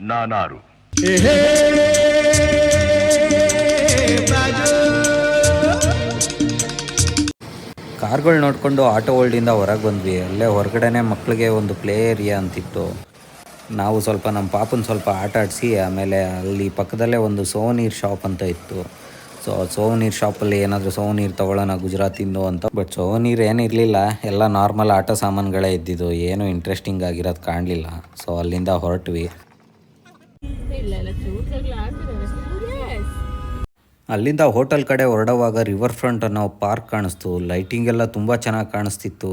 ನಾನಾರು. ಕಾರ್ಗಳು ನೋಡಿಕೊಂಡು ಆಟೋ ವರ್ಲ್ಡಿಂದ ಹೊರಗೆ ಬಂದ್ವಿ. ಅಲ್ಲೇ ಹೊರಗಡೆನೆ ಮಕ್ಕಳಿಗೆ ಒಂದು ಪ್ಲೇ ಏರಿಯಾ ಅಂತಿತ್ತು. ನಾವು ಸ್ವಲ್ಪ ನಮ್ಮ ಪಾಪನ ಸ್ವಲ್ಪ ಆಟ ಆಡಿಸಿ, ಆಮೇಲೆ ಅಲ್ಲಿ ಪಕ್ಕದಲ್ಲೇ ಒಂದು ಸೋನೀರ್ ಶಾಪ್ ಅಂತ ಇತ್ತು. ಸೊ ಸೋನೀರ್ ಶಾಪಲ್ಲಿ ಏನಾದರೂ ಸೋನೀರ್ ತೊಗೊಳ್ಳೋಣ, ಗುಜರಾತಿಂದು ಅಂತ. ಬಟ್ ಸೋನೀರ್ ಏನಿರಲಿಲ್ಲ ಎಲ್ಲ ನಾರ್ಮಲ್ ಆಟ ಸಾಮಾನುಗಳೇ ಇದ್ದಿದ್ದು. ಏನೂ ಇಂಟ್ರೆಸ್ಟಿಂಗ್ ಆಗಿರೋದು ಕಾಣಲಿಲ್ಲ. ಸೊ, ಅಲ್ಲಿಂದ ಹೊರಟ್ವಿ. ಅಲ್ಲಿಂದ ಹೋಟೆಲ್ ಕಡೆ ಹೊರಡುವಾಗ ರಿವರ್ ಫ್ರಂಟ್ ಅನ್ನೋ ಪಾರ್ಕ್ ಕಾಣಿಸ್ತು. ಲೈಟಿಂಗ್ ಎಲ್ಲ ತುಂಬ ಚೆನ್ನಾಗಿ ಕಾಣಿಸ್ತಿತ್ತು.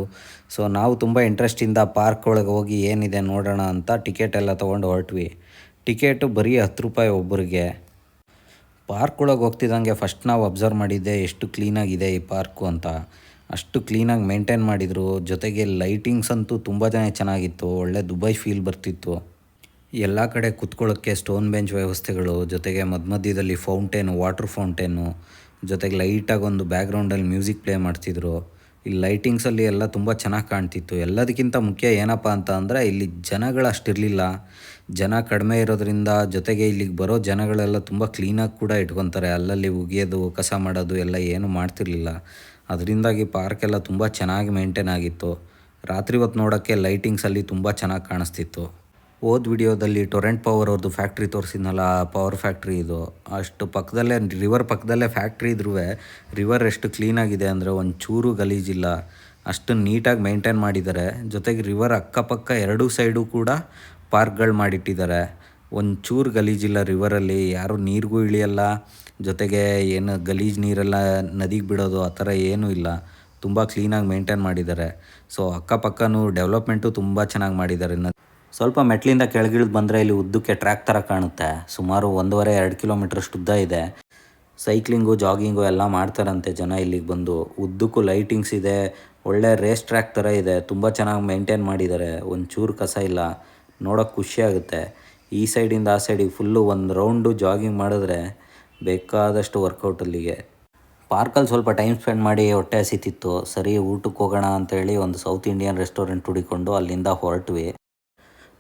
ಸೊ ನಾವು ತುಂಬ ಇಂಟ್ರೆಸ್ಟಿಂದ ಪಾರ್ಕ್ ಒಳಗೆ ಹೋಗಿ ಏನಿದೆ ನೋಡೋಣ ಅಂತ ಟಿಕೆಟ್ ಎಲ್ಲ ತೊಗೊಂಡು ಹೊರಟ್ವಿ. ಟಿಕೆಟು ಬರೀ ಹತ್ತು ರೂಪಾಯಿ ಒಬ್ಬರಿಗೆ ಪಾರ್ಕ್ ಒಳಗೆ ಹೋಗ್ತಿದ್ದಂಗೆ ಫಸ್ಟ್ ನಾವು ಅಬ್ಸರ್ವ್ ಮಾಡಿದ್ದೆ ಎಷ್ಟು ಕ್ಲೀನಾಗಿದೆ ಈ ಪಾರ್ಕು ಅಂತ. ಅಷ್ಟು ಕ್ಲೀನಾಗಿ ಮೇಂಟೈನ್ ಮಾಡಿದರು. ಜೊತೆಗೆ ಲೈಟಿಂಗ್ಸ್ ಅಂತೂ ತುಂಬ ಚೆನ್ನಾಗಿತ್ತು. ಒಳ್ಳೆ ದುಬೈ ಫೀಲ್ ಬರ್ತಿತ್ತು. ಎಲ್ಲ ಕಡೆ ಕುತ್ಕೊಳ್ಳೋಕ್ಕೆ ಸ್ಟೋನ್ ಬೆಂಚ್ ವ್ಯವಸ್ಥೆಗಳು, ಜೊತೆಗೆ ಮಧ್ಯ ಮಧ್ಯದಲ್ಲಿ ಫೌಂಟೇನು ವಾಟರ್ ಫೌಂಟೇನು ಜೊತೆಗೆ ಲೈಟಾಗಿ ಒಂದು ಬ್ಯಾಕ್ಗ್ರೌಂಡಲ್ಲಿ ಮ್ಯೂಸಿಕ್ ಪ್ಲೇ ಮಾಡ್ತಿದ್ರು. ಇಲ್ಲಿ ಲೈಟಿಂಗ್ಸಲ್ಲಿ ಎಲ್ಲ ತುಂಬ ಚೆನ್ನಾಗಿ ಕಾಣ್ತಿತ್ತು. ಎಲ್ಲದಕ್ಕಿಂತ ಮುಖ್ಯ ಏನಪ್ಪ ಅಂತ ಅಂದರೆ ಇಲ್ಲಿ ಜನಗಳು ಅಷ್ಟಿರಲಿಲ್ಲ. ಜನ ಕಡಿಮೆ ಇರೋದ್ರಿಂದ ಜೊತೆಗೆ ಇಲ್ಲಿಗೆ ಬರೋ ಜನಗಳೆಲ್ಲ ತುಂಬ ಕ್ಲೀನಾಗಿ ಕೂಡ ಇಟ್ಕೊತಾರೆ. ಅಲ್ಲಲ್ಲಿ ಉಗಿಯೋದು, ಕಸ ಮಾಡೋದು ಎಲ್ಲ ಏನು ಮಾಡ್ತಿರ್ಲಿಲ್ಲ. ಅದರಿಂದಾಗಿ ಪಾರ್ಕೆಲ್ಲ ತುಂಬ ಚೆನ್ನಾಗಿ ಮೇಂಟೈನ್ ಆಗಿತ್ತು. ರಾತ್ರಿ ಹೊತ್ತು ನೋಡೋಕ್ಕೆ ಲೈಟಿಂಗ್ಸಲ್ಲಿ ತುಂಬ ಚೆನ್ನಾಗಿ ಕಾಣಿಸ್ತಿತ್ತು. ಹೋದ ವಿಡಿಯೋದಲ್ಲಿ ಟೊರೆಂಟ್ ಪವರ್ ಅವ್ರದ್ದು ಫ್ಯಾಕ್ಟ್ರಿ ತೋರಿಸಿದ್ನಲ್ಲ ಪವರ್ ಫ್ಯಾಕ್ಟ್ರಿ ಇದು, ಅಷ್ಟು ಪಕ್ಕದಲ್ಲೇ ರಿವರ್ ಪಕ್ಕದಲ್ಲೇ ಫ್ಯಾಕ್ಟ್ರಿ ಇದ್ರೂ ರಿವರ್ ಎಷ್ಟು ಕ್ಲೀನಾಗಿದೆ ಅಂದರೆ ಒಂದು ಚೂರು ಗಲೀಜಿಲ್ಲ ಅಷ್ಟು ನೀಟಾಗಿ ಮೇಂಟೈನ್ ಮಾಡಿದ್ದಾರೆ ಜೊತೆಗೆ ರಿವರ್ ಅಕ್ಕಪಕ್ಕ ಎರಡೂ ಸೈಡು ಕೂಡ ಪಾರ್ಕ್ಗಳು ಮಾಡಿಟ್ಟಿದ್ದಾರೆ ಒಂದು ಚೂರು ಗಲೀಜಿಲ್ಲ ರಿವರಲ್ಲಿ ಯಾರು ನೀರಿಗೂ ಇಳಿಯಲ್ಲ. ಜೊತೆಗೆ ಏನು ಗಲೀಜು ನೀರೆಲ್ಲ ನದಿಗೆ ಬಿಡೋದು, ಆ ಥರ ಏನೂ ಇಲ್ಲ. ತುಂಬ ಕ್ಲೀನಾಗಿ ಮೇಂಟೈನ್ ಮಾಡಿದ್ದಾರೆ ಸೊ ಅಕ್ಕಪಕ್ಕನೂ ಡೆವಲಪ್ಮೆಂಟು ತುಂಬ ಚೆನ್ನಾಗಿ ಮಾಡಿದ್ದಾರೆ ಸ್ವಲ್ಪ ಮೆಟ್ಲಿಂದ ಕೆಳಗಿಳಿದು ಬಂದರೆ ಇಲ್ಲಿ ಉದ್ದಕ್ಕೆ ಟ್ರ್ಯಾಕ್ ಥರ ಕಾಣುತ್ತೆ. ಸುಮಾರು ಒಂದೂವರೆ, ಎರಡು ಕಿಲೋಮೀಟ್ರಷ್ಟು ಉದ್ದ ಇದೆ. ಸೈಕ್ಲಿಂಗು, ಜಾಗಿಂಗು ಎಲ್ಲ ಮಾಡ್ತಾರಂತೆ ಜನ ಇಲ್ಲಿಗೆ ಬಂದು. ಉದ್ದಕ್ಕೂ ಲೈಟಿಂಗ್ಸ್ ಇದೆ. ಒಳ್ಳೆ ರೇಸ್ ಟ್ರ್ಯಾಕ್ ಥರ ಇದೆ. ತುಂಬ ಚೆನ್ನಾಗಿ ಮೇಂಟೈನ್ ಮಾಡಿದ್ದಾರೆ. ಒಂಚೂರು ಚೂರು ಕಸ ಇಲ್ಲ. ನೋಡೋಕೆ ಖುಷಿಯಾಗುತ್ತೆ ಈ ಸೈಡಿಂದ ಆ ಸೈಡಿಗೆ ಫುಲ್ಲು ಒಂದು ರೌಂಡು ಜಾಗಿಂಗ್ ಮಾಡಿದ್ರೆ ಬೇಕಾದಷ್ಟು ವರ್ಕೌಟ್ ಅಲ್ಲಿಗೆ. ಪಾರ್ಕಲ್ಲಿ ಸ್ವಲ್ಪ ಟೈಮ್ ಸ್ಪೆಂಡ್ ಮಾಡಿ ಹೊಟ್ಟೆ ಹಸಿತಿತ್ತು. ಸರಿ ಊಟಕ್ಕೆ ಹೋಗೋಣ ಅಂತೇಳಿ ಒಂದು ಸೌತ್ ಇಂಡಿಯನ್ ರೆಸ್ಟೋರೆಂಟ್ ಹುಡಿಕೊಂಡು ಅಲ್ಲಿಂದ ಹೊರಟ್ವಿ.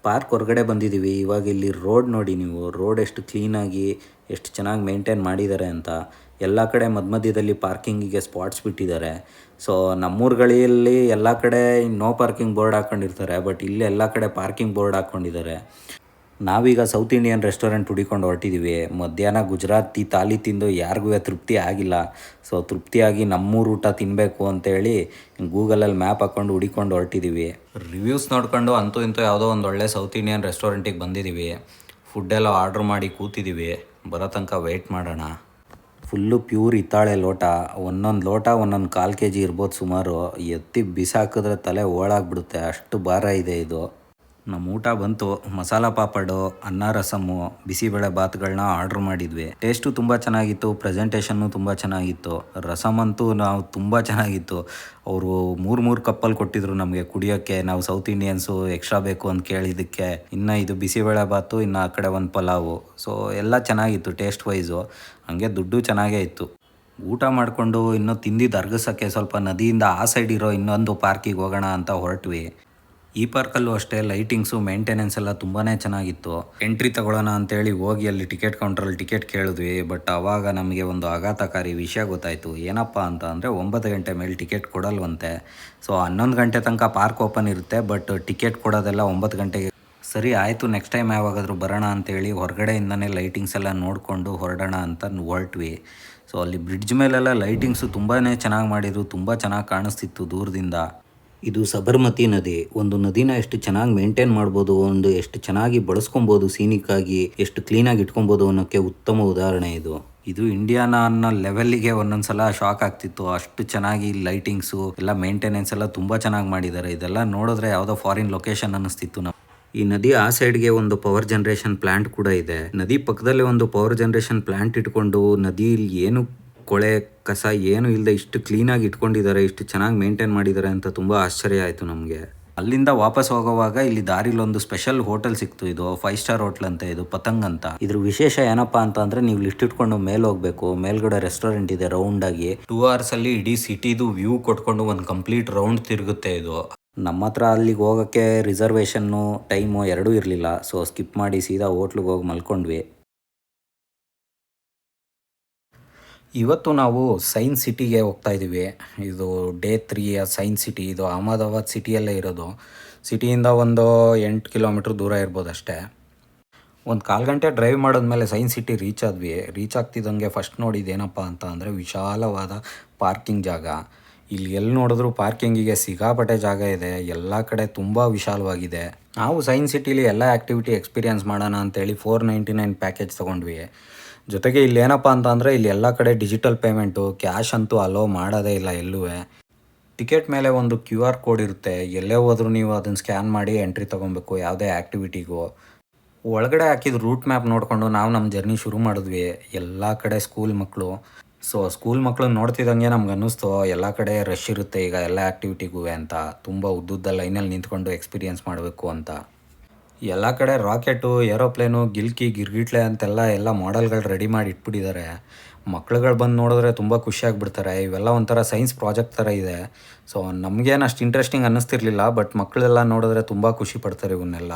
ಪಾರ್ಕ್ ಹೊರಗಡೆ ಬಂದಿದ್ದೀವಿ. ಇವಾಗ ಇಲ್ಲಿ ರೋಡ್ ನೋಡಿ ನೀವು. ರೋಡ್ ಎಷ್ಟು ಕ್ಲೀನಾಗಿ ಎಷ್ಟು ಚೆನ್ನಾಗಿ ಮೇಂಟೈನ್ ಮಾಡಿದ್ದಾರೆ ಅಂತ. ಎಲ್ಲ ಕಡೆ ಮಧ್ಯ ಮಧ್ಯದಲ್ಲಿ ಪಾರ್ಕಿಂಗಿಗೆ ಸ್ಪಾಟ್ಸ್ ಬಿಟ್ಟಿದ್ದಾರೆ. ಸೊ ನಮ್ಮೂರುಗಳಲ್ಲಿ ಎಲ್ಲ ಕಡೆ ನೋ ಪಾರ್ಕಿಂಗ್ ಬೋರ್ಡ್ ಹಾಕ್ಕೊಂಡಿರ್ತಾರೆ ಬಟ್ ಇಲ್ಲಿ ಎಲ್ಲ ಕಡೆ ಪಾರ್ಕಿಂಗ್ ಬೋರ್ಡ್ ಹಾಕ್ಕೊಂಡಿದ್ದಾರೆ ನಾವೀಗ ಸೌತ್ ಇಂಡಿಯನ್ ರೆಸ್ಟೋರೆಂಟ್ ಹುಡಿಕೊಂಡು ಹೊರಟಿದ್ದೀವಿ ಮಧ್ಯಾಹ್ನ ಗುಜರಾತಿ ತಾಲಿ ತಿಂದು ಯಾರಿಗೂ ತೃಪ್ತಿ ಆಗಿಲ್ಲ. ಸೊ ತೃಪ್ತಿಯಾಗಿ ನಮ್ಮೂರು ಊಟ ತಿನ್ನಬೇಕು ಅಂತೇಳಿ ಗೂಗಲಲ್ಲಿ ಮ್ಯಾಪ್ ಹಾಕ್ಕೊಂಡು ಹುಡಿಕೊಂಡು ಹೊರಟಿದ್ದೀವಿ ರಿವ್ಯೂಸ್ ನೋಡ್ಕೊಂಡು ಅಂತೂ ಇಂತೂ ಯಾವುದೋ ಒಂದು ಒಳ್ಳೆ ಸೌತ್ ಇಂಡಿಯನ್ ರೆಸ್ಟೋರೆಂಟಿಗೆ ಬಂದಿದ್ದೀವಿ ಫುಡ್ಡೆಲ್ಲ ಆರ್ಡ್ರ್ ಮಾಡಿ ಕೂತಿದ್ದೀವಿ ಬರೋ ತನಕ ವೆಯ್ಟ್ ಮಾಡೋಣ. ಫುಲ್ಲು ಪ್ಯೂರ್ ಇತ್ತಾಳೆ ಲೋಟ. ಒಂದೊಂದು ಲೋಟ, ಒಂದೊಂದು ಕಾಲು ಕೆ ಜಿ ಇರ್ಬೋದು ಸುಮಾರು. ಎತ್ತಿ ಬಿಸಾಕಿದ್ರೆ ತಲೆ ಓಳಾಗ್ಬಿಡುತ್ತೆ. ಅಷ್ಟು ಭಾರ ಇದೆ ಇದು. ನಮ್ಮ ಊಟ ಬಂತು. ಮಸಾಲ ಪಾಪಡು, ಅನ್ನ ರಸಮು, ಬಿಸಿಬೇಳೆ ಬಾತ್ಗಳನ್ನ ಆರ್ಡ್ರ್ ಮಾಡಿದ್ವಿ. ಟೇಸ್ಟು ತುಂಬ ಚೆನ್ನಾಗಿತ್ತು, ಪ್ರೆಸೆಂಟೇಷನ್ನು ತುಂಬ ಚೆನ್ನಾಗಿತ್ತು. ರಸಮ್ ನಾವು ತುಂಬ ಚೆನ್ನಾಗಿತ್ತು. ಅವರು ಮೂರು ಮೂರು ಕಪ್ಪಲ್ಲಿ ಕೊಟ್ಟಿದ್ರು ನಮಗೆ ಕುಡಿಯೋಕ್ಕೆ. ನಾವು ಸೌತ್ ಇಂಡಿಯನ್ಸು ಎಕ್ಸ್ಟ್ರಾ ಬೇಕು ಅಂತ ಕೇಳಿದ್ದಕ್ಕೆ. ಇನ್ನು ಇದು ಬಿಸಿಬೇಳೆ ಬಾತು ಇನ್ನು ಆ ಕಡೆ ಒಂದು ಪಲಾವು. ಸೊ ಎಲ್ಲ ಚೆನ್ನಾಗಿತ್ತು ಟೇಸ್ಟ್ ವೈಸು ಹಾಗೆ ದುಡ್ಡು ಚೆನ್ನಾಗೇ ಇತ್ತು. ಊಟ ಮಾಡಿಕೊಂಡು ಇನ್ನೂ ತಿಂದಿದ್ದು ಅರ್ಗಿಸೋಕ್ಕೆ ಸ್ವಲ್ಪ ನದಿಯಿಂದ ಆ ಸೈಡ್ ಇರೋ ಇನ್ನೊಂದು ಪಾರ್ಕಿಗೆ ಹೋಗೋಣ ಅಂತ ಹೊರಟ್ವಿ. ಈ ಪಾರ್ಕಲ್ಲೂ ಅಷ್ಟೇ ಲೈಟಿಂಗ್ಸು ಮೇಂಟೆನೆನ್ಸ್ ಎಲ್ಲ ತುಂಬಾ ಚೆನ್ನಾಗಿತ್ತು. ಎಂಟ್ರಿ ತಗೊಳ್ಳೋಣ ಅಂತೇಳಿ ಹೋಗಿ ಅಲ್ಲಿ ಟಿಕೆಟ್ ಕೌಂಟ್ರಲ್ಲಿ ಟಿಕೆಟ್ ಕೇಳಿದ್ವಿ ಬಟ್ ಆವಾಗ ನಮಗೆ ಒಂದು ಆಘಾತಕಾರಿ ವಿಷಯ ಗೊತ್ತಾಯಿತು. ಏನಪ್ಪ ಅಂತ ಅಂದರೆ ಒಂಬತ್ತು ಗಂಟೆ ಮೇಲೆ ಟಿಕೆಟ್ ಕೊಡಲ್ವಂತೆ. ಸೊ ಹನ್ನೊಂದು ಗಂಟೆ ತನಕ ಪಾರ್ಕ್ ಓಪನ್ ಇರುತ್ತೆ ಬಟ್ ಟಿಕೆಟ್ ಕೊಡೋದೆಲ್ಲ ಒಂಬತ್ತು ಗಂಟೆಗೆ. ಸರಿ, ಆಯಿತು ನೆಕ್ಸ್ಟ್ ಟೈಮ್ ಯಾವಾಗಾದರೂ ಬರೋಣ ಅಂತೇಳಿ ಹೊರಗಡೆಯಿಂದನೇ ಲೈಟಿಂಗ್ಸ್ ಎಲ್ಲ ನೋಡಿಕೊಂಡು ಹೊರಡೋಣ ಅಂತ ಹೊರಟ್ವಿ. ಸೊ ಅಲ್ಲಿ ಬ್ರಿಡ್ಜ್ ಮೇಲೆಲ್ಲ ಲೈಟಿಂಗ್ಸು ತುಂಬಾ ಚೆನ್ನಾಗಿ ಮಾಡಿದ್ರು, ತುಂಬ ಚೆನ್ನಾಗಿ ಕಾಣಿಸ್ತಿತ್ತು ದೂರದಿಂದ. ಇದು ಸಬರ್ಮತಿ ನದಿ. ಒಂದು ನದಿನ ಎಷ್ಟು ಚೆನ್ನಾಗಿ ಮೇಂಟೈನ್ ಮಾಡ್ಬೋದು ಒಂದು ಎಷ್ಟು ಚೆನ್ನಾಗಿ ಬಳಸ್ಕೊಬೋದು ಸೀನಿಕ್ಕಾಗಿ ಎಷ್ಟು ಕ್ಲೀನಾಗಿ ಇಟ್ಕೊಬೋದು ಅನ್ನೋಕ್ಕೆ ಉತ್ತಮ ಉದಾಹರಣೆ ಇದು. ಇದು ಇಂಡಿಯಾನ ಅನ್ನೋ ಲೆವೆಲ್ಲಿಗೆ ಒಂದೊಂದ್ಸಲ ಶಾಕ್ ಆಗ್ತಿತ್ತು. ಅಷ್ಟು ಚೆನ್ನಾಗಿ ಲೈಟಿಂಗ್ಸು ಎಲ್ಲ ಮೇಂಟೆನೆನ್ಸ್ ಎಲ್ಲ ತುಂಬ ಚೆನ್ನಾಗಿ ಮಾಡಿದ್ದಾರೆ. ಇದೆಲ್ಲ ನೋಡಿದ್ರೆ ಯಾವುದೋ ಫಾರಿನ್ ಲೊಕೇಶನ್ ಅನ್ನಿಸ್ತಿತ್ತು ನಾವು ಈ ನದಿ ಆ ಸೈಡ್ಗೆ ಒಂದು ಪವರ್ ಜನರೇಷನ್ ಪ್ಲಾಂಟ್ ಕೂಡ ಇದೆ. ನದಿ ಪಕ್ಕದಲ್ಲೇ ಒಂದು ಪವರ್ ಜನರೇಷನ್ ಪ್ಲಾಂಟ್ ಇಟ್ಕೊಂಡು ನದಿಯಲ್ಲಿ ಏನು ಕೊಳೆ, ಕಸ ಏನು ಇಲ್ಲದೆ ಇಷ್ಟು ಕ್ಲೀನಾಗಿ ಇಟ್ಕೊಂಡಿದ್ದಾರೆ, ಇಷ್ಟು ಚೆನ್ನಾಗಿ ಮೇಂಟೈನ್ ಮಾಡಿದ್ದಾರೆ ಅಂತ ತುಂಬ ಆಶ್ಚರ್ಯ ಆಯಿತು ನಮಗೆ. ಅಲ್ಲಿಂದ ವಾಪಸ್ ಹೋಗುವಾಗ ಇಲ್ಲಿ ದಾರಿಲಿ ಒಂದು ಸ್ಪೆಷಲ್ ಹೋಟೆಲ್ ಸಿಕ್ತು. ಇದು ಫೈವ್ ಸ್ಟಾರ್ ಹೋಟೆಲ್ ಅಂತ, ಇದು ಪತಂಗ್ ಅಂತ. ಇದ್ರ ವಿಶೇಷ ಏನಪ್ಪಾ ಅಂತ ಅಂದ್ರೆ ನೀವು ಲಿಸ್ಟ್ ಇಟ್ಕೊಂಡು ಮೇಲೆ ಹೋಗ್ಬೇಕು. ಮೇಲ್ಗಡೆ ರೆಸ್ಟೋರೆಂಟ್ ಇದೆ ರೌಂಡ್ ಆಗಿ. ಟೂ ಅವರ್ಸ್ ಅಲ್ಲಿ ಇಡೀ ಸಿಟಿದು ವ್ಯೂ ಕೊಟ್ಕೊಂಡು ಒಂದು ಕಂಪ್ಲೀಟ್ ರೌಂಡ್ ತಿರುಗುತ್ತೆ ಇದು. ನಮ್ಮ ಹತ್ರ ಅಲ್ಲಿಗೆ ಹೋಗೋಕ್ಕೆ ರಿಸರ್ವೇಷನ್ನು ಟೈಮು ಎರಡೂ ಇರಲಿಲ್ಲ. ಸೊ ಸ್ಕಿಪ್ ಮಾಡಿ ಸೀದಾ ಹೋಟ್ಲಿಗೆ ಹೋಗಿ ಮಲ್ಕೊಂಡ್ವಿ. ಇವತ್ತು ನಾವು ಸೈನ್ಸ್ ಸಿಟಿಗೆ ಹೋಗ್ತಾ ಇದ್ದೀವಿ. ಇದು ಡೇ ತ್ರೀಯ ಸೈನ್ಸ್ ಸಿಟಿ. ಇದು ಅಹಮದಾಬಾದ್ ಸಿಟಿಯಲ್ಲೇ ಇರೋದು. ಸಿಟಿಯಿಂದ ಒಂದು ಎಂಟು ಕಿಲೋಮೀಟ್ರ್ ದೂರ ಇರ್ಬೋದು ಅಷ್ಟೇ. ಒಂದು ಕಾಲು ಗಂಟೆ ಡ್ರೈವ್ ಮಾಡಿದ್ಮೇಲೆ ಸೈನ್ಸ್ ಸಿಟಿ ರೀಚ್ ಆದ್ವಿ. ರೀಚ್ ಆಗ್ತಿದ್ದಂಗೆ ಫಸ್ಟ್ ನೋಡಿದ್ದೇನಪ್ಪ ಅಂತ ಅಂದರೆ ವಿಶಾಲವಾದ ಪಾರ್ಕಿಂಗ್ ಜಾಗ. ಇಲ್ಲಿ ಎಲ್ಲಿ ನೋಡಿದ್ರು ಪಾರ್ಕಿಂಗಿಗೆ ಸಿಗಾಪಟ್ಟೆ ಜಾಗ ಇದೆ. ಎಲ್ಲ ಕಡೆ ತುಂಬ ವಿಶಾಲವಾಗಿದೆ. ನಾವು ಸೈನ್ಸ್ ಸಿಟಿಲಿ ಎಲ್ಲ ಆ್ಯಕ್ಟಿವಿಟಿ ಎಕ್ಸ್ಪೀರಿಯನ್ಸ್ ಮಾಡೋಣ ಅಂತೇಳಿ ಫೋರ್ ನೈಂಟಿ ನೈನ್ ಪ್ಯಾಕೇಜ್ ತೊಗೊಂಡ್ವಿ. ಜೊತೆಗೆ ಇಲ್ಲಿ ಏನಪ್ಪ ಅಂತ ಅಂದರೆ ಇಲ್ಲಿ ಎಲ್ಲ ಕಡೆ ಡಿಜಿಟಲ್ ಪೇಮೆಂಟು ಕ್ಯಾಶ್ ಅಂತೂ ಅಲೋ ಮಾಡೋದೇ ಇಲ್ಲ ಎಲ್ಲೂ ಟಿಕೆಟ್ ಮೇಲೆ ಒಂದು ಕ್ಯೂ ಆರ್ ಕೋಡ್ ಇರುತ್ತೆ. ಎಲ್ಲೇ ಹೋದರೂ ನೀವು ಅದನ್ನು ಸ್ಕ್ಯಾನ್ ಮಾಡಿ ಎಂಟ್ರಿ ತೊಗೊಬೇಕು, ಯಾವುದೇ ಆ್ಯಕ್ಟಿವಿಟಿಗೂ ಒಳಗಡೆ ಹಾಕಿದ ರೂಟ್ ಮ್ಯಾಪ್ ನೋಡಿಕೊಂಡು ನಾವು ನಮ್ಮ ಜರ್ನಿ ಶುರು ಮಾಡಿದ್ವಿ. ಎಲ್ಲ ಕಡೆ ಸ್ಕೂಲ್ ಮಕ್ಕಳು ಸೊ ಸ್ಕೂಲ್ ಮಕ್ಕಳು ನೋಡ್ತಿದ್ದಂಗೆ ನಮ್ಗೆ ಅನ್ನಿಸ್ತು, ಎಲ್ಲ ಕಡೆ ರಶ್ ಇರುತ್ತೆ ಈಗ ಎಲ್ಲ ಆ್ಯಕ್ಟಿವಿಟಿಗೂ ಅಂತ. ತುಂಬ ಉದ್ದುದ್ದ ಲೈನಲ್ಲಿ ನಿಂತ್ಕೊಂಡು ಎಕ್ಸ್ಪೀರಿಯನ್ಸ್ ಮಾಡಬೇಕು ಅಂತ. ಎಲ್ಲ ಕಡೆ ರಾಕೆಟು, ಏರೋಪ್ಲೇನು, ಗಿಲ್ಕಿ, ಗಿರ್ಗಿಟ್ಲೆ ಅಂತೆಲ್ಲ ಎಲ್ಲ ಮಾಡೆಲ್ಗಳು ರೆಡಿ ಮಾಡಿ ಇಟ್ಬಿಟ್ಟಿದ್ದಾರೆ ಮಕ್ಳುಗಳು ಬಂದು ನೋಡಿದ್ರೆ ತುಂಬ ಖುಷಿಯಾಗ್ಬಿಡ್ತಾರೆ ಇವೆಲ್ಲ ಒಂಥರ ಸೈನ್ಸ್ ಪ್ರಾಜೆಕ್ಟ್ ಥರ ಇದೆ. ಸೊ ನಮಗೇನು ಅಷ್ಟು ಇಂಟ್ರೆಸ್ಟಿಂಗ್ ಅನ್ನಿಸ್ತಿರ್ಲಿಲ್ಲ ಬಟ್ ಮಕ್ಕಳೆಲ್ಲ ನೋಡಿದ್ರೆ ತುಂಬ ಖುಷಿ ಪಡ್ತಾರೆ ಇವನ್ನೆಲ್ಲ.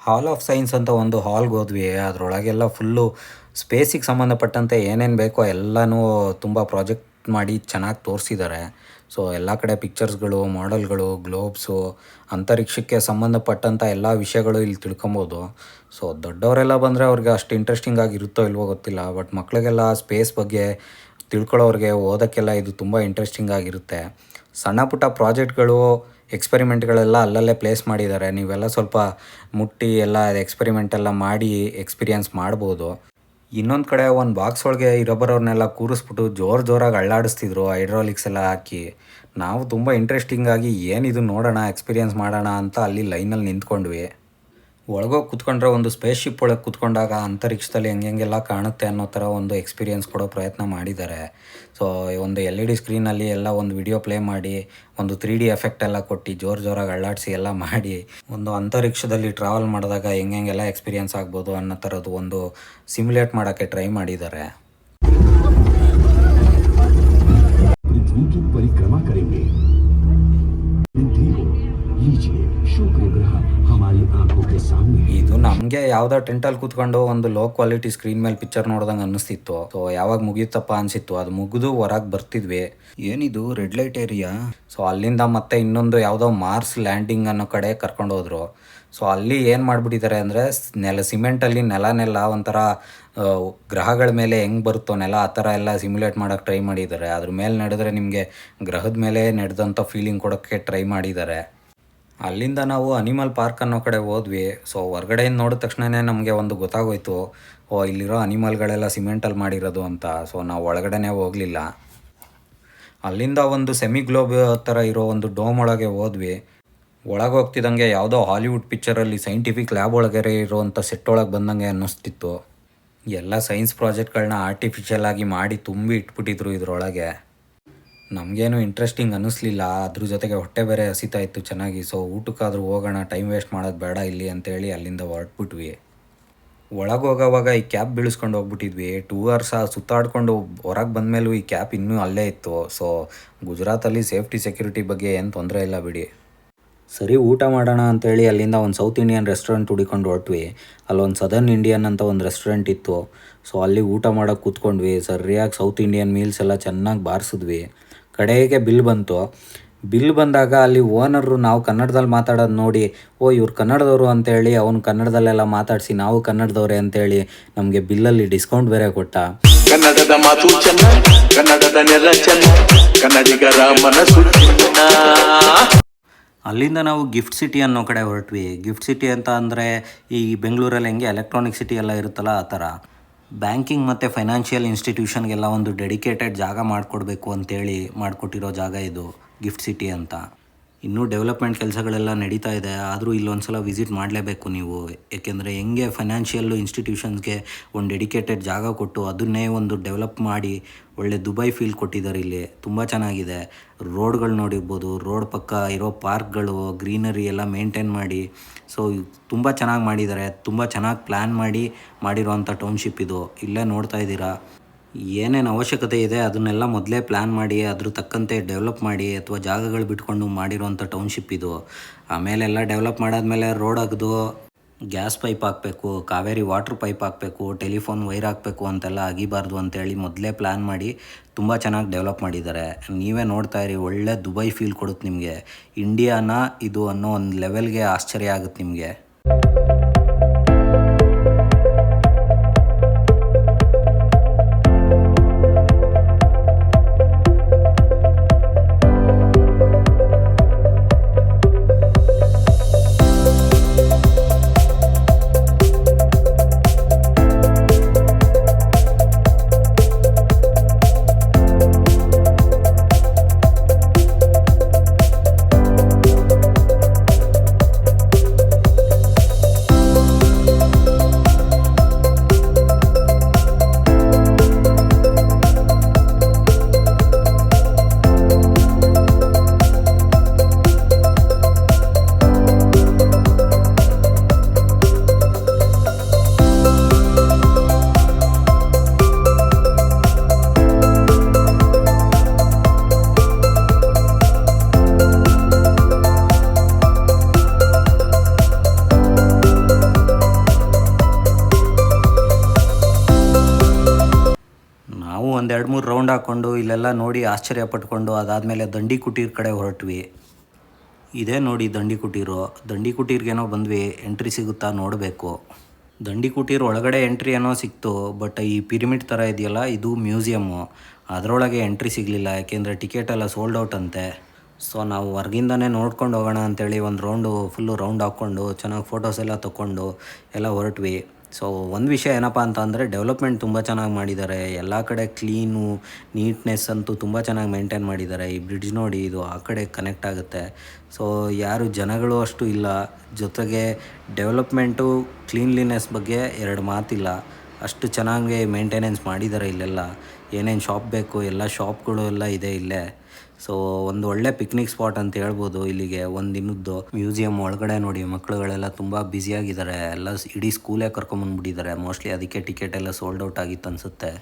ಹಾಲ್ ಆಫ್ ಸೈನ್ಸ್ ಅಂತ ಒಂದು ಹಾಲ್ಗೆ ಹೋದ್ವಿ. ಅದರೊಳಗೆಲ್ಲ ಫುಲ್ಲು ಸ್ಪೇಸಿಗೆ ಸಂಬಂಧಪಟ್ಟಂತೆ ಏನೇನು ಬೇಕೋ ಎಲ್ಲನೂ ತುಂಬ ಪ್ರಾಜೆಕ್ಟ್ ಮಾಡಿ ಚೆನ್ನಾಗಿ ತೋರಿಸಿದ್ದಾರೆ ಸೊ ಎಲ್ಲ ಕಡೆ ಪಿಕ್ಚರ್ಸ್ಗಳು ಮಾಡೆಲ್ಗಳು ಗ್ಲೋಬ್ಸು ಅಂತರಿಕ್ಷಕ್ಕೆ ಸಂಬಂಧಪಟ್ಟಂಥ ಎಲ್ಲ ವಿಷಯಗಳು ಇಲ್ಲಿ ತಿಳ್ಕೊಬೋದು. ಸೊ ದೊಡ್ಡವರೆಲ್ಲ ಬಂದರೆ ಅವ್ರಿಗೆ ಅಷ್ಟು ಇಂಟ್ರೆಸ್ಟಿಂಗ್ ಆಗಿರುತ್ತೋ ಇಲ್ವೋ ಗೊತ್ತಿಲ್ಲ. ಬಟ್ ಮಕ್ಕಳಿಗೆಲ್ಲ ಸ್ಪೇಸ್ ಬಗ್ಗೆ ತಿಳ್ಕೊಳ್ಳೋರಿಗೆ ಓದೋಕ್ಕೆಲ್ಲ ಇದು ತುಂಬ ಇಂಟ್ರೆಸ್ಟಿಂಗ್ ಆಗಿರುತ್ತೆ. ಸಣ್ಣ ಪುಟ್ಟ ಪ್ರಾಜೆಕ್ಟ್ಗಳು ಎಕ್ಸ್ಪೆರಿಮೆಂಟ್ಗಳೆಲ್ಲ ಅಲ್ಲಲ್ಲೇ ಪ್ಲೇಸ್ ಮಾಡಿದ್ದಾರೆ. ನೀವೆಲ್ಲ ಸ್ವಲ್ಪ ಮುಟ್ಟಿ ಎಲ್ಲ ಎಕ್ಸ್ಪೆರಿಮೆಂಟ್ ಎಲ್ಲ ಮಾಡಿ ಎಕ್ಸ್ಪೀರಿಯನ್ಸ್ ಮಾಡ್ಬೋದು. ಇನ್ನೊಂದು ಕಡೆ ಒಂದು ಬಾಕ್ಸ್ ಒಳಗೆ ಇರೋಬರವ್ರನ್ನೆಲ್ಲ ಕೂರಿಸ್ಬಿಟ್ಟು ಜೋರು ಜೋರಾಗಿ ಅಳ್ಳಾಡಿಸ್ತಿದ್ರು ಹೈಡ್ರಾಲಿಕ್ಸ್ ಎಲ್ಲ ಹಾಕಿ. ನಾವು ತುಂಬ ಇಂಟ್ರೆಸ್ಟಿಂಗಾಗಿ ಏನಿದು ನೋಡೋಣ ಎಕ್ಸ್ಪೀರಿಯನ್ಸ್ ಮಾಡೋಣ ಅಂತ ಅಲ್ಲಿ ಲೈನಲ್ಲಿ ನಿಂತ್ಕೊಂಡ್ವಿ. ಒಳಗೋಗಿ ಕುತ್ಕೊಂಡ್ರೆ ಒಂದು ಸ್ಪೇಸ್ ಶಿಪ್ ಒಳಗೆ ಕುತ್ಕೊಂಡಾಗ ಅಂತರಿಕ್ಷದಲ್ಲಿ ಹೆಂಗೆಲ್ಲ ಕಾಣುತ್ತೆ ಅನ್ನೋ ಥರ ಒಂದು ಎಕ್ಸ್ಪೀರಿಯನ್ಸ್ ಕೊಡೋ ಪ್ರಯತ್ನ ಮಾಡಿದ್ದಾರೆ. ಸೊ ಒಂದು ಎಲ್ ಇ ಡಿ ಸ್ಕ್ರೀನಲ್ಲಿ ಎಲ್ಲ ಒಂದು ವಿಡಿಯೋ ಪ್ಲೇ ಮಾಡಿ, ಒಂದು ತ್ರೀ ಡಿ ಎಫೆಕ್ಟ್ ಎಲ್ಲ ಕೊಟ್ಟು ಜೋರು ಜೋರಾಗಿ ಅಳ್ಳಾಡಿಸಿ ಎಲ್ಲ ಮಾಡಿ, ಒಂದು ಅಂತರಿಕ್ಷದಲ್ಲಿ ಟ್ರಾವೆಲ್ ಮಾಡಿದಾಗ ಹೆಂಗೆಲ್ಲ ಎಕ್ಸ್ಪೀರಿಯನ್ಸ್ ಆಗ್ಬೋದು ಅನ್ನೋ ಥರದ್ದು ಒಂದು ಸಿಮ್ಯುಲೇಟ್ ಮಾಡೋಕ್ಕೆ ಟ್ರೈ ಮಾಡಿದ್ದಾರೆ. ಯಾವ್ದೋ ಟೆಂಟಲ್ಲಿ ಕೂತ್ಕೊಂಡು ಒಂದು ಲೋ ಕ್ವಾಲಿಟಿ ಸ್ಕ್ರೀನ್ ಮೇಲೆ ಪಿಕ್ಚರ್ ನೋಡ್ದಂಗೆ ಅನಿಸ್ತಿತ್ತು ಸೊ ಯಾವಾಗ ಮುಗಿಯುತ್ತಪ್ಪ ಅನ್ಸಿತ್ತು. ಅದು ಮುಗಿದು ಹೊರಗೆ ಬರ್ತಿದ್ವಿ. ಏನಿದು ರೆಡ್ ಲೈಟ್ ಏರಿಯಾ ಸೊ ಅಲ್ಲಿಂದ ಮತ್ತೆ ಇನ್ನೊಂದು ಯಾವುದೋ ಮಾರ್ಸ್ ಲ್ಯಾಂಡಿಂಗ್ ಅನ್ನೋ ಕಡೆ ಕರ್ಕೊಂಡು ಹೋದ್ರು. ಸೊ ಅಲ್ಲಿ ಏನು ಮಾಡಿಬಿಟ್ಟಿದ್ದಾರೆ ಅಂದರೆ ನೆಲ ಸಿಮೆಂಟಲ್ಲಿ ನೆಲ ನೆಲ ಒಂಥರ ಗ್ರಹಗಳ ಮೇಲೆ ಹೆಂಗೆ ಬರುತ್ತೋ ನೆಲ, ಆ ಥರ ಎಲ್ಲ ಸಿಮ್ಯುಲೇಟ್ ಮಾಡೋಕ್ಕೆ ಟ್ರೈ ಮಾಡಿದ್ದಾರೆ ಅದ್ರ ಮೇಲೆ ನಡೆದ್ರೆ ನಿಮಗೆ ಗ್ರಹದ ಮೇಲೆ ನಡೆದಂಥ ಫೀಲಿಂಗ್ ಕೊಡೋಕ್ಕೆ ಟ್ರೈ ಮಾಡಿದ್ದಾರೆ ಅಲ್ಲಿಂದ ನಾವು ಅನಿಮಲ್ ಪಾರ್ಕ್ ಅನ್ನೋ ಕಡೆ ಹೋದ್ವಿ. ಸೊ ಹೊರ್ಗಡೆಯಿಂದ ನೋಡಿದ ತಕ್ಷಣವೇ ನಮಗೆ ಒಂದು ಗೊತ್ತಾಗೋಯ್ತು. ಓ, ಇಲ್ಲಿರೋ ಅನಿಮಲ್ಗಳೆಲ್ಲ ಸಿಮೆಂಟಲ್ಲಿ ಮಾಡಿರೋದು ಅಂತ. ಸೊ ನಾವು ಒಳಗಡೆನೇ ಹೋಗಲಿಲ್ಲ. ಅಲ್ಲಿಂದ ಒಂದು ಸೆಮಿ ಗ್ಲೋಬ್ ಥರ ಇರೋ ಒಂದು ಡೋಮ್ ಒಳಗೆ ಹೋದ್ವಿ. ಒಳಗೆ ಹೋಗ್ತಿದ್ದಂಗೆ ಯಾವುದೋ ಹಾಲಿವುಡ್ ಪಿಕ್ಚರಲ್ಲಿ ಸೈಂಟಿಫಿಕ್ ಲ್ಯಾಬ್ ಒಳಗೆ ಇರೋವಂಥ ಸೆಟ್ ಒಳಗೆ ಬಂದಂಗೆ ಅನ್ನಿಸ್ತಿತ್ತು. ಎಲ್ಲ ಸೈನ್ಸ್ ಪ್ರಾಜೆಕ್ಟ್ಗಳನ್ನ ಆರ್ಟಿಫಿಷಿಯಲ್ ಆಗಿ ಮಾಡಿ ತುಂಬಿ ಇಟ್ಬಿಟ್ಟಿದ್ರು ಇದರೊಳಗೆ. ನಮಗೇನು ಇಂಟ್ರೆಸ್ಟಿಂಗ್ ಅನ್ನಿಸ್ಲಿಲ್ಲ. ಅದ್ರ ಜೊತೆಗೆ ಹೊಟ್ಟೆ ಬೇರೆ ಹಸಿತಾ ಇತ್ತು ಚೆನ್ನಾಗಿ. ಸೊ ಊಟಕ್ಕಾದ್ರೂ ಹೋಗೋಣ ಟೈಮ್ ವೇಸ್ಟ್ ಮಾಡೋದು ಬೇಡ ಇಲ್ಲಿ ಅಂತೇಳಿ ಅಲ್ಲಿಂದ ಹೊರಟ್ಬಿಟ್ವಿ. ಒಳಗೆ ಹೋಗೋವಾಗ ಈ ಕ್ಯಾಬ್ ಬೀಳಿಸ್ಕೊಂಡು ಹೋಗ್ಬಿಟ್ಟಿದ್ವಿ. ಟೂ ಅವರ್ಸ್ ಸುತ್ತಾಡ್ಕೊಂಡು ಹೊರಗೆ ಬಂದಮೇಲೂ ಈ ಕ್ಯಾಪ್ ಇನ್ನೂ ಅಲ್ಲೇ ಇತ್ತು. ಸೊ ಗುಜರಾತಲ್ಲಿ ಸೇಫ್ಟಿ ಸೆಕ್ಯೂರಿಟಿ ಬಗ್ಗೆ ಏನು ತೊಂದರೆ ಇಲ್ಲ ಬಿಡಿ. ಸರಿ, ಊಟ ಮಾಡೋಣ ಅಂತೇಳಿ ಅಲ್ಲಿಂದ ಒಂದು ಸೌತ್ ಇಂಡಿಯನ್ ರೆಸ್ಟೋರೆಂಟ್ ಹುಡಿಕೊಂಡು ಹೊರಟ್ವಿ. ಅಲ್ಲೊಂದು ಸದರ್ನ್ ಇಂಡಿಯನ್ ಅಂತ ಒಂದು ರೆಸ್ಟೋರೆಂಟ್ ಇತ್ತು. ಸೊ ಅಲ್ಲಿ ಊಟ ಮಾಡೋಕೆ ಕೂತ್ಕೊಂಡ್ವಿ. ಸರಿಯಾಗಿ ಸೌತ್ ಇಂಡಿಯನ್ ಮೀಲ್ಸ್ ಎಲ್ಲ ಚೆನ್ನಾಗಿ ಬಾರಿಸಿದ್ವಿ. ಕಡೆಗೆ ಬಿಲ್ ಬಂತು. ಬಿಲ್ ಬಂದಾಗ ಅಲ್ಲಿ ಓನರು ನಾವು ಕನ್ನಡದಲ್ಲಿ ಮಾತಾಡೋದು ನೋಡಿ ಓ ಇವ್ರು ಕನ್ನಡದವರು ಅಂತೇಳಿ ಅವನು ಕನ್ನಡದಲ್ಲೆಲ್ಲ ಮಾತಾಡಿಸಿ ನಾವು ಕನ್ನಡದವ್ರೆ ಅಂತೇಳಿ ನಮಗೆ ಬಿಲ್ಲಲ್ಲಿ ಡಿಸ್ಕೌಂಟ್ ಬೇರೆ ಕೊಟ್ಟ. ಕನ್ನಡದ ಮಾತು ಚೆನ್ನ ಕನ್ನಡದ ನೆಲ ಚೆನ್ನ ಕನ್ನಡಿಗರ ಮನಸ್ಸು ಅಲ್ಲಿಂದ ನಾವು ಗಿಫ್ಟ್ ಸಿಟಿ ಅನ್ನೋ ಕಡೆ ಹೊರಟ್ವಿ. ಗಿಫ್ಟ್ ಸಿಟಿ ಅಂತ ಅಂದರೆ ಈ ಬೆಂಗಳೂರಲ್ಲಿ ಹೆಂಗೆ ಎಲೆಕ್ಟ್ರಾನಿಕ್ ಸಿಟಿ ಎಲ್ಲ ಇರುತ್ತಲ್ಲ ಆ ಥರ. ಬ್ಯಾಂಕಿಂಗ್ ಮತ್ತು ಫೈನಾನ್ಷಿಯಲ್ ಇನ್ಸ್ಟಿಟ್ಯೂಷನ್ಗೆಲ್ಲ ಒಂದು ಡೆಡಿಕೇಟೆಡ್ ಜಾಗ ಮಾಡಿಕೊಡ್ಬೇಕು ಅಂತೇಳಿ ಮಾಡಿಕೊಟ್ಟಿರೋ ಜಾಗ ಇದು ಗಿಫ್ಟ್ ಸಿಟಿ ಅಂತ. ಇನ್ನೂ ಡೆವಲಪ್ಮೆಂಟ್ ಕೆಲಸಗಳೆಲ್ಲ ನಡೀತಾ ಇದೆ, ಆದರೂ ಇಲ್ಲೊಂದು ಸಲ ವಿಸಿಟ್ ಮಾಡಲೇಬೇಕು ನೀವು. ಏಕೆಂದರೆ ಹೆಂಗೆ ಫೈನಾನ್ಷಿಯಲ್ಲು ಇನ್ಸ್ಟಿಟ್ಯೂಷನ್ಸ್ಗೆ ಒಂದು ಡೆಡಿಕೇಟೆಡ್ ಜಾಗ ಕೊಟ್ಟು ಅದನ್ನೇ ಒಂದು ಡೆವಲಪ್ ಮಾಡಿ ಒಳ್ಳೆ ದುಬೈ ಫೀಲ್ ಕೊಟ್ಟಿದ್ದಾರೆ ಇಲ್ಲಿ. ತುಂಬ ಚೆನ್ನಾಗಿದೆ. ರೋಡ್ಗಳು ನೋಡಿರ್ಬೋದು, ರೋಡ್ ಪಕ್ಕ ಇರೋ ಪಾರ್ಕ್ಗಳು, ಗ್ರೀನರಿ ಎಲ್ಲ ಮೇಂಟೈನ್ ಮಾಡಿ. ಸೊ ತುಂಬ ಚೆನ್ನಾಗಿ ಮಾಡಿದ್ದಾರೆ. ತುಂಬ ಚೆನ್ನಾಗಿ ಪ್ಲ್ಯಾನ್ ಮಾಡಿ ಮಾಡಿರೋವಂಥ ಟೌನ್ಶಿಪ್ ಇದು. ಇಲ್ಲೇ ನೋಡ್ತಾ ಇದ್ದೀರಾ? ಏನೇನು ಅವಶ್ಯಕತೆ ಇದೆ ಅದನ್ನೆಲ್ಲ ಮೊದಲೇ ಪ್ಲ್ಯಾನ್ ಮಾಡಿ, ಅದ್ರ ತಕ್ಕಂತೆ ಡೆವಲಪ್ ಮಾಡಿ ಅಥವಾ ಜಾಗಗಳು ಬಿಟ್ಕೊಂಡು ಮಾಡಿರೋಂಥ ಟೌನ್ಶಿಪ್ ಇದು. ಆಮೇಲೆಲ್ಲ ಡೆವಲಪ್ ಮಾಡಾದ್ಮೇಲೆ ರೋಡ್ ಅಗ್ದು ಗ್ಯಾಸ್ ಪೈಪ್ ಹಾಕಬೇಕು, ಕಾವೇರಿ ವಾಟ್ರ್ ಪೈಪ್ ಹಾಕಬೇಕು ಟೆಲಿಫೋನ್ ವೈರ್ ಹಾಕಬೇಕು ಅಂತೆಲ್ಲ ಆಗಿಬಾರ್ದು ಅಂತೇಳಿ ಮೊದಲೇ ಪ್ಲ್ಯಾನ್ ಮಾಡಿ ತುಂಬ ಚೆನ್ನಾಗಿ ಡೆವಲಪ್ ಮಾಡಿದ್ದಾರೆ. ನೀವೇ ನೋಡ್ತಾ ಇರಿ, ಒಳ್ಳೆ ದುಬೈ ಫೀಲ್ ಕೊಡುತ್ತೆ ನಿಮಗೆ. ಇಂಡಿಯಾನ ಇದು ಅನ್ನೋ ಒಂದು ಲೆವೆಲ್ಗೆ ಆಶ್ಚರ್ಯ ಆಗುತ್ತೆ ನಿಮಗೆ. ರೌಂಡ್ ಹಾಕ್ಕೊಂಡು ಇಲ್ಲೆಲ್ಲ ನೋಡಿ ಆಶ್ಚರ್ಯ ಪಟ್ಕೊಂಡು ಅದಾದಮೇಲೆ ದಂಡಿ ಕುಟೀರ್ ಕಡೆ ಹೊರಟ್ವಿ. ಇದೇ ನೋಡಿ ದಂಡಿ ಕುಟೀರು. ದಂಡಿ ಕುಟೀರ್ಗೇನೋ ಬಂದ್ವಿ, ಎಂಟ್ರಿ ಸಿಗುತ್ತಾ ನೋಡಬೇಕು. ದಂಡಿ ಕುಟೀರ್ ಒಳಗಡೆ ಎಂಟ್ರಿ ಏನೋ ಸಿಕ್ತು, ಬಟ್ ಈ ಪಿರಿಮಿಡ್ ಥರ ಇದೆಯಲ್ಲ, ಇದು ಮ್ಯೂಸಿಯಮ್ಮು ಅದರೊಳಗೆ ಎಂಟ್ರಿ ಸಿಗಲಿಲ್ಲ, ಯಾಕೆಂದರೆ ಟಿಕೆಟ್ ಎಲ್ಲ ಸೋಲ್ಡ್ ಔಟ್ ಅಂತೆ. ಸೊ ನಾವು ಹೊರಗಿಂದನೇ ನೋಡ್ಕೊಂಡು ಹೋಗೋಣ ಅಂತೇಳಿ ಒಂದು ರೌಂಡು ಫುಲ್ಲು ರೌಂಡ್ ಹಾಕ್ಕೊಂಡು, ಚೆನ್ನಾಗಿ ಫೋಟೋಸ್ ಎಲ್ಲ ತೊಗೊಂಡು ಎಲ್ಲ ಹೊರಟ್ವಿ. ಸೊ ಒಂದು ವಿಷಯ ಏನಪ್ಪ ಅಂತ ಅಂದರೆ ಡೆವಲಪ್ಮೆಂಟ್ ತುಂಬ ಚೆನ್ನಾಗಿ ಮಾಡಿದ್ದಾರೆ ಎಲ್ಲ ಕಡೆ ಕ್ಲೀನು ನೀಟ್ನೆಸ್ ಅಂತೂ ತುಂಬ ಚೆನ್ನಾಗಿ ಮೇಂಟೈನ್ ಮಾಡಿದ್ದಾರೆ ಈ ಬ್ರಿಡ್ಜ್ ನೋಡಿ ಇದು ಆ ಕಡೆ ಕನೆಕ್ಟ್ ಆಗುತ್ತೆ. ಸೊ ಯಾರು ಜನಗಳು ಅಷ್ಟು ಇಲ್ಲ. ಜೊತೆಗೆ ಡೆವಲಪ್ಮೆಂಟು ಕ್ಲೀನ್ಲಿನೆಸ್ ಬಗ್ಗೆ ಎರಡು ಮಾತಿಲ್ಲ. ಅಷ್ಟು ಚೆನ್ನಾಗಿ ಮೇಂಟೆನೆನ್ಸ್ ಮಾಡಿದ್ದಾರೆ ಇಲ್ಲೆಲ್ಲ. ಏನೇನು ಶಾಪ್ ಬೇಕು, ಎಲ್ಲ ಶಾಪ್ಗಳು ಎಲ್ಲ ಇದೆ ಇಲ್ಲೇ. ಸೊ ಒಂದು ಒಳ್ಳೆ ಪಿಕ್ನಿಕ್ ಸ್ಪಾಟ್ ಅಂತ ಹೇಳ್ಬೋದು ಇಲ್ಲಿಗೆ, ಒಂದು ಮ್ಯೂಸಿಯಂ ಒಳಗಡೆ ನೋಡಿ ಮಕ್ಕಳುಗಳೆಲ್ಲ ತುಂಬ ಬ್ಯುಸಿಯಾಗಿದ್ದಾರೆ ಎಲ್ಲ ಇಡೀ ಸ್ಕೂಲೇ ಕರ್ಕೊಂಬಂದ್ಬಿಟ್ಟಿದ್ದಾರೆ ಮೋಸ್ಟ್ಲಿ ಅದಕ್ಕೆ ಟಿಕೆಟ್ ಎಲ್ಲ ಸೋಲ್ಡ್ ಔಟ್ ಆಗಿತ್ತು ಅನ್ಸುತ್ತೆ.